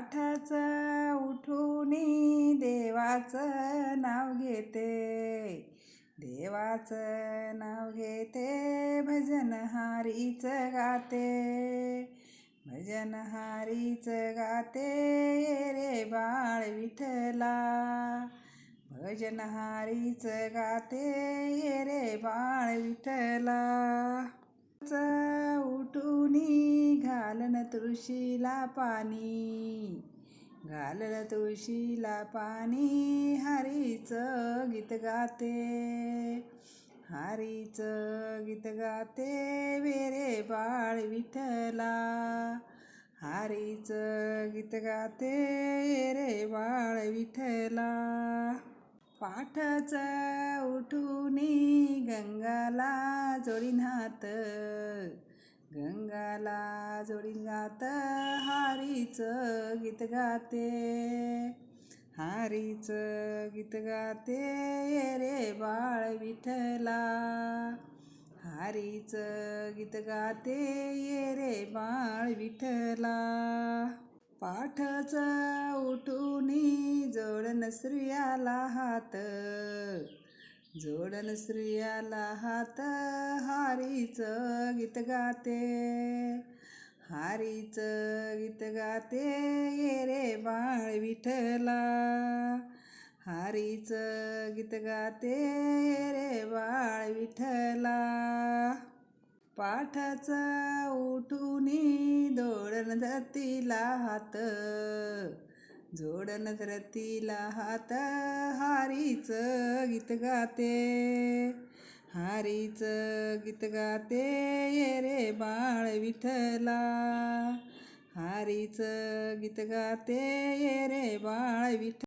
पाठाचं उठून देवाचं नाव घेते. देवाचं नाव घेते भजनहारीचं गाते. भजनहारीचं गाते ये रे बाळ विठला भजनहारीचं गाते ये रे बाळ विठला च उठूनी घालन तुळशीला पाणी घालन तुळशीला पाणी हरीचं गीत गाते. हरीचं गीत गाते वेरे बाळ विठला हरीचं गीत गाते रे बाळ विठला पाठच उठूनी गंगाला जोडी नात गंगाला जोडिंगात हारीचं गीत गाते. हारीचं गीत गाते रे बाळ विठला हारीचं गीत गाते ये रे बाळ विठला पाठच उठूनी जोडन स्त्रियाला हात. जोडन स्त्रियाला हात हारीचं गीत गाते. हारीचं गीत गाते ये रे बाळ विठला हारीचं गीत गाते ये रे बाळ विठला पाठाच उठूनी दोडन धरतीला हात. जोडन तिला हात हारीचं गीत गाते. हारीचं गीत गाते ये रे बाळ विठला हारीचं गीत गाते ये रे बाळ विठ